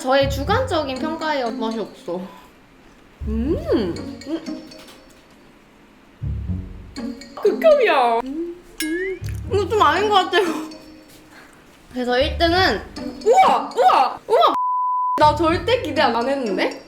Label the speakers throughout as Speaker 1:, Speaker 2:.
Speaker 1: 저의 주관적인 평가예요. 맛이 없어. 음, 음. 극혐이야. 음, 음. 이거 좀 아닌 것 같아요. 그래서 1등은 우와, 우와, 우와. 나 절대 기대 안 했는데.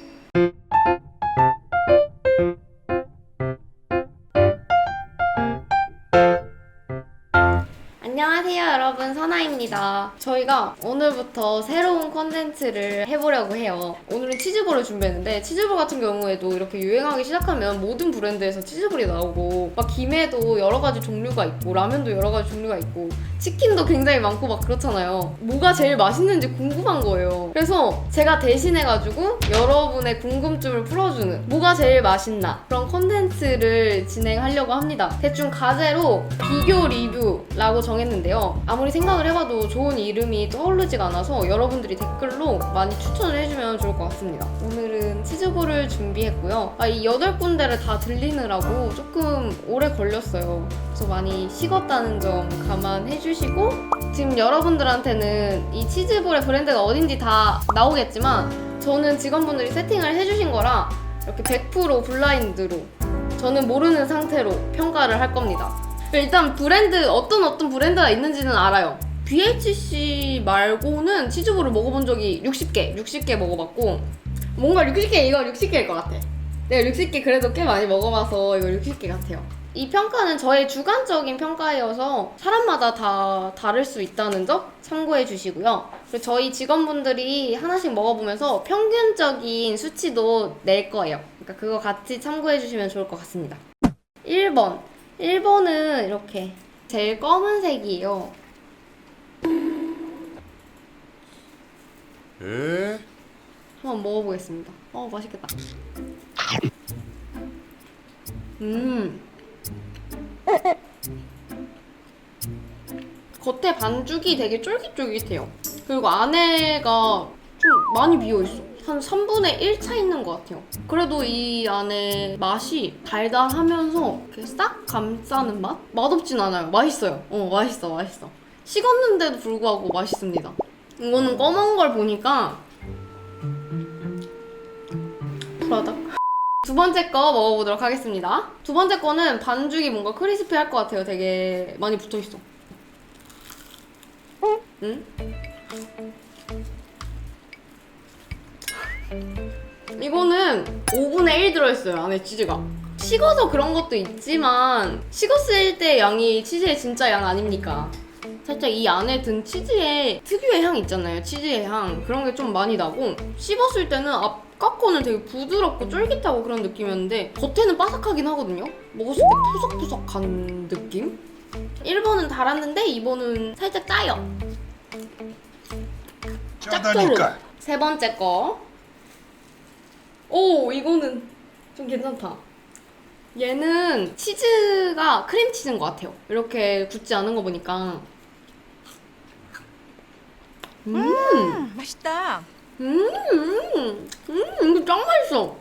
Speaker 1: 저희가 오늘부터 새로운 컨텐츠를 해보려고 해요. 오늘은 치즈볼을 준비했는데 치즈볼 같은 경우에도 이렇게 유행하기 시작하면 모든 브랜드에서 치즈볼이 나오고 막 김에도 여러 가지 종류가 있고 라면도 여러 가지 종류가 있고 치킨도 굉장히 많고 막 그렇잖아요. 뭐가 제일 맛있는지 궁금한 거예요. 그래서 제가 대신해가지고 여러분의 궁금증을 풀어주는 뭐가 제일 맛있나 그런 컨텐츠를 진행하려고 합니다. 대충 가제로 비교 리뷰라고 정했는데요. 아무리 생각을 해봐도 좋은 이름이 떠오르지가 않아서 여러분들이 댓글로 많이 추천을 해주면 좋을 것 같습니다 오늘은 치즈볼을 준비했고요 아, 이 여덟 군데를 다 들리느라고 조금 오래 걸렸어요 그래서 많이 식었다는 점 감안해 주시고 지금 여러분들한테는 이 치즈볼의 브랜드가 어딘지 다 나오겠지만 저는 직원분들이 세팅을 해주신 거라 이렇게 100% 블라인드로 저는 모르는 상태로 평가를 할 겁니다. 일단 브랜드 어떤 어떤 브랜드가 있는지는 알아요. BHC 말고는 치즈볼을 먹어본 적이 60개, 60개 먹어봤고 뭔가 60개 이거 60개일 것 같아. 내가 60개 그래도 꽤 많이 먹어봐서 이거 60개 같아요. 이 평가는 저의 주관적인 평가여서 사람마다 다 다를 수 있다는 점 참고해 주시고요. 그리고 저희 직원분들이 하나씩 먹어보면서 평균적인 수치도 낼 거예요. 그러니까 그거 같이 참고해 주시면 좋을 것 같습니다. 1번. 1번은 이렇게 제일 검은색이에요.
Speaker 2: 에?
Speaker 1: 한번 먹어보겠습니다. 어, 맛있겠다. 음. 겉에 반죽이 되게 쫄깃쫄깃해요. 그리고 안에가 좀 많이 비어있어. 한 3분의 1 차 있는 것 같아요. 그래도 이 안에 맛이 달달하면서 이렇게 싹 감싸는 맛? 맛없진 않아요. 맛있어요. 어, 맛있어, 맛있어. 식었는데도 불구하고 맛있습니다. 이거는 검은 걸 보니까 불하다. 두 번째 거 먹어보도록 하겠습니다. 두 번째 거는 반죽이 뭔가 크리스피할 것 같아요. 되게 많이 붙어 있어. 응? 이거는 5분의 1 들어있어요. 안에 치즈가. 식어서 그런 것도 있지만 식었을 때 양이 치즈의 진짜 양 아닙니까? 살짝 이 안에 든 치즈의 특유의 향 있잖아요. 치즈의 향. 그런 게 좀 많이 나고 씹었을 때는 아까 거는 되게 부드럽고 쫄깃하고 그런 느낌이었는데 겉에는 바삭하긴 하거든요. 먹었을 때 푸석푸석한 느낌? 1번은 달았는데 2번은 살짝 짜요.
Speaker 2: 짜다니까.
Speaker 1: 세 번째 거. 오, 이거는 좀 괜찮다. 얘는 치즈가 크림치즈인 것 같아요. 이렇게 굳지 않은 거 보니까. 음,
Speaker 3: 음, 맛있다.
Speaker 1: 음, 음, 음, 이거 짱 맛있어.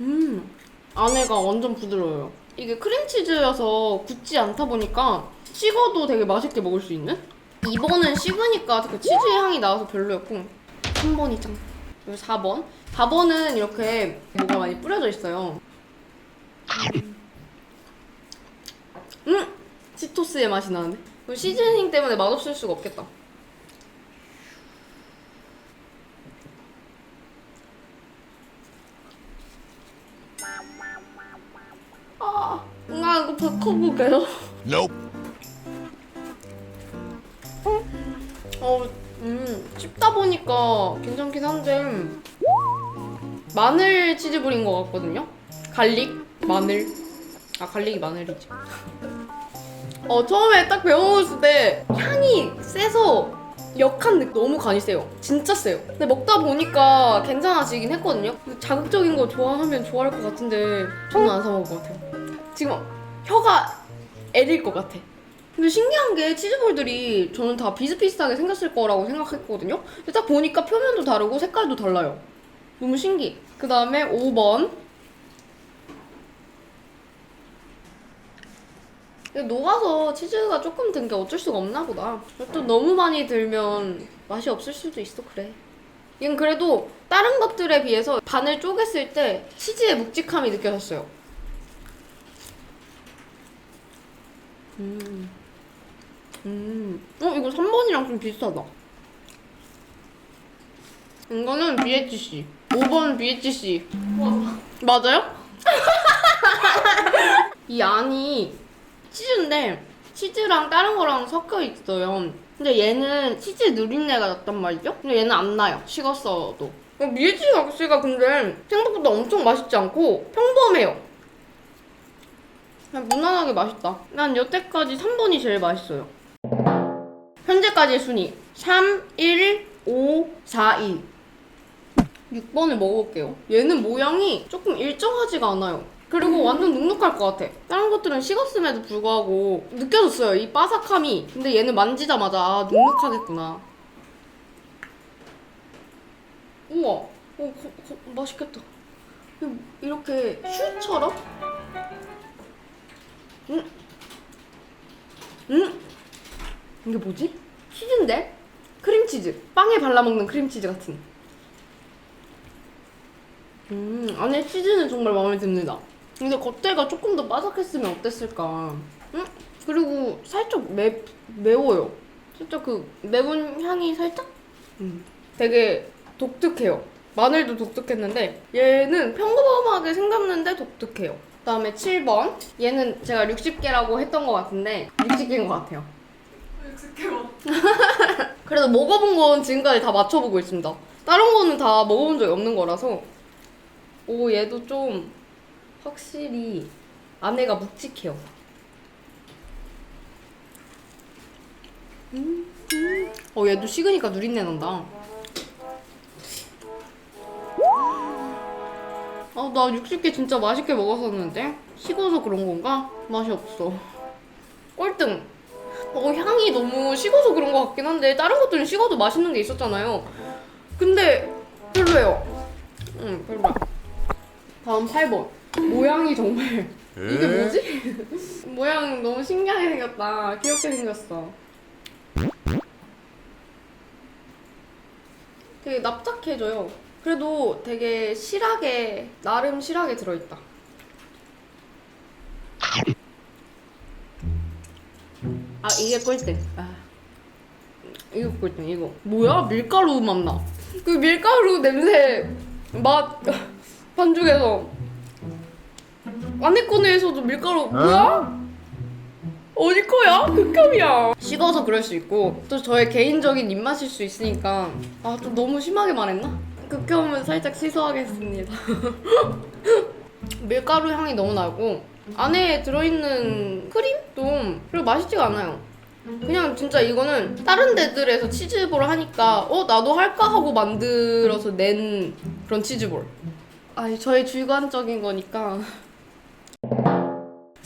Speaker 1: 음, 안에가 완전 부드러워요. 이게 크림치즈여서 굳지 않다 보니까 식어도 되게 맛있게 먹을 수 있는? 2번은 식으니까 그 치즈의 향이 나와서 별로였고 3번이 짱. 그리고 4번. 4번은 이렇게 뭐가 많이 뿌려져 있어요. 음! 치토스의 맛이 나는데? 그리고 시즈닝 때문에 맛없을 수가 없겠다. 아, 나 이거 바꿔볼게요.
Speaker 2: Nope.
Speaker 1: 어, 음, 씹다 보니까 괜찮긴 한데 마늘 치즈볼인 것 같거든요. 갈릭, 마늘. 아 갈릭이 마늘이지. 어 처음에 딱 배워먹었을 때 향이 세서 역한 느낌 너무 간이 세요. 진짜 세요. 근데 먹다 보니까 괜찮아지긴 했거든요. 자극적인 거 좋아하면 좋아할 것 같은데 저는 안 사 먹을 것 같아요. 지금 혀가 애릴 것 같아. 근데 신기한 게 치즈볼들이 저는 다 비슷비슷하게 생겼을 거라고 생각했거든요. 근데 딱 보니까 표면도 다르고 색깔도 달라요. 너무 신기해. 그 다음에 5번. 근데 녹아서 치즈가 조금 든 게 어쩔 수가 없나 보다. 또 너무 많이 들면 맛이 없을 수도 있어, 그래. 이건 그래도 다른 것들에 비해서 반을 쪼갰을 때 치즈의 묵직함이 느껴졌어요. 음. 음. 어, 이거 3번이랑 좀 비슷하다. 이거는 BHC. 5번 BHC. 맞아요? 이 안이 치즈인데 치즈랑 다른 거랑 섞여 있어요. 근데 얘는 치즈 누린내가 났단 말이죠? 근데 얘는 안 나요. 식었어도. BHC 각시가 근데 생각보다 엄청 맛있지 않고 평범해요. 그냥 무난하게 맛있다. 난 여태까지 3번이 제일 맛있어요. 현재까지 순위 3, 1, 5, 4, 2 6번을 먹어볼게요. 얘는 모양이 조금 일정하지가 않아요. 그리고 완전 눅눅할 것 같아. 다른 것들은 식었음에도 불구하고 느껴졌어요. 이 바삭함이. 근데 얘는 만지자마자 아, 눅눅하겠구나. 우와. 어, 거, 거, 맛있겠다. 이렇게 슈처럼? 음. 음. 이게 뭐지? 치즈인데? 크림치즈. 빵에 발라먹는 크림치즈 같은. 음, 안에 치즈는 정말 마음에 듭니다. 근데 겉에가 조금 더 바삭했으면 어땠을까. 음? 그리고 살짝 매, 매워요. 살짝 그 매운 향이 살짝? 음. 되게 독특해요. 마늘도 독특했는데 얘는 평범하게 생겼는데 독특해요. 그 다음에 7번. 얘는 제가 60개라고 했던 것 같은데 60개인 것 같아요.
Speaker 2: 60개
Speaker 1: 그래도 먹어본 건 지금까지 다 맞춰보고 있습니다. 다른 거는 다 먹어본 적이 없는 거라서 오 얘도 좀 확실히 안에가 묵직해요. 음, 음. 어 얘도 식으니까 누린내 난다. 아나 60개 진짜 맛있게 먹었었는데 식어서 그런 건가? 맛이 없어. 꼴등. 어, 향이 너무 식어서 그런 것 같긴 한데 다른 것들은 식어도 맛있는 게 있었잖아요. 근데 별로예요. 응, 별로야. 다음 8번. 모양이 정말 이게 뭐지? 모양 너무 신기하게 생겼다. 귀엽게 생겼어. 되게 납작해져요. 그래도 되게 실하게 나름 실하게 들어있다. 아 이게 꿀땡. 아 이거 꿀땡 이거. 뭐야 밀가루 맛 나. 그 밀가루 냄새 맛 반죽에서 안에 거에서도 밀가루 뭐야? 어디 거야? 극혐이야. 식어서 그럴 수 있고 또 저의 개인적인 입맛일 수 있으니까 아 좀 너무 심하게 말했나? 극혐은 살짝 취소하겠습니다. 밀가루 향이 너무 나고 안에 들어있는 크림도 그리고 맛있지가 않아요. 그냥 진짜 이거는 다른 데들에서 치즈볼 하니까 어 나도 할까 하고 만들어서 낸 그런 치즈볼. 아 저의 주관적인 거니까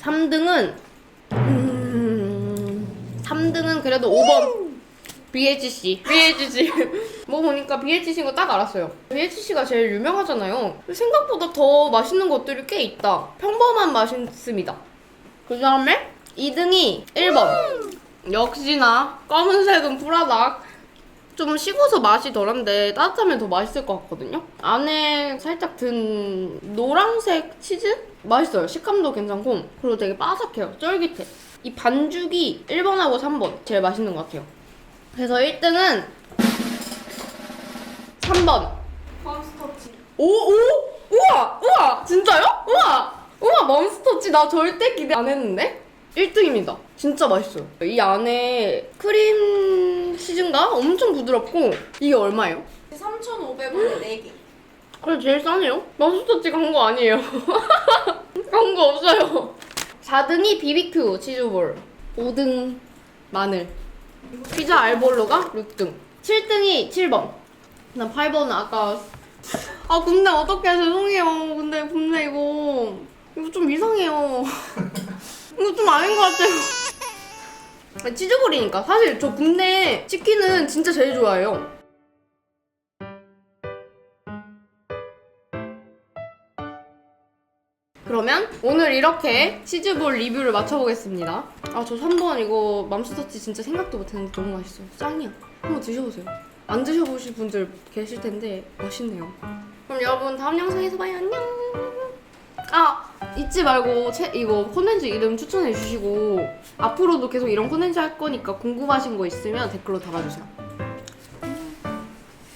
Speaker 1: 3등은 음, 3등은 그래도 5번. BHC BHC 뭐 보니까 BHC인 거 딱 알았어요. BHC가 제일 유명하잖아요. 생각보다 더 맛있는 것들이 꽤 있다. 평범한 맛있습니다. 그 다음에 2등이 1번. 역시나 검은색은 프라닭 좀 식어서 맛이 덜한데 따뜻하면 더 맛있을 것 같거든요 안에 살짝 든 노란색 치즈? 맛있어요 식감도 괜찮고 그리고 되게 바삭해요 쫄깃해 이 반죽이 1번하고 3번 제일 맛있는 것 같아요 그래서 1등은 3번.
Speaker 2: 맘스터치
Speaker 1: 오, 오! 우와! 우와! 진짜요? 우와! 우와, 맘스터치 나 절대 기대 안 했는데? 1등입니다. 진짜 맛있어요. 이 안에 크림 치즈인가? 엄청 부드럽고 이게 얼마예요?
Speaker 2: 3,500원에 4개
Speaker 1: 그래 제일 싸네요. 맘스터치 간거 아니에요. 간 거 없어요. 4등이 BBQ 치즈볼. 5등 마늘. 피자 알볼로가 6등. 7등이 7번. 난 8번은 아까 아 근데 어떡해 죄송해요. 근데 근데 이거 이거 좀 이상해요. 이거 좀 아닌 것 같아요. 아니, 치즈볼이니까 사실 저 국내 치킨은 진짜 제일 좋아해요. 그러면 오늘 이렇게 치즈볼 리뷰를 맞춰보겠습니다. 아, 저 3번 이거 맘스터치 진짜 생각도 못했는데 너무 맛있어요. 짱이야. 한번 드셔보세요. 안 드셔보실 분들 계실 텐데 맛있네요. 그럼 여러분 다음 영상에서 봐요. 안녕. 아 잊지 말고 채, 이거 콘텐츠 이름 추천해 주시고 앞으로도 계속 이런 콘텐츠 할 거니까 궁금하신 거 있으면 댓글로 달아주세요.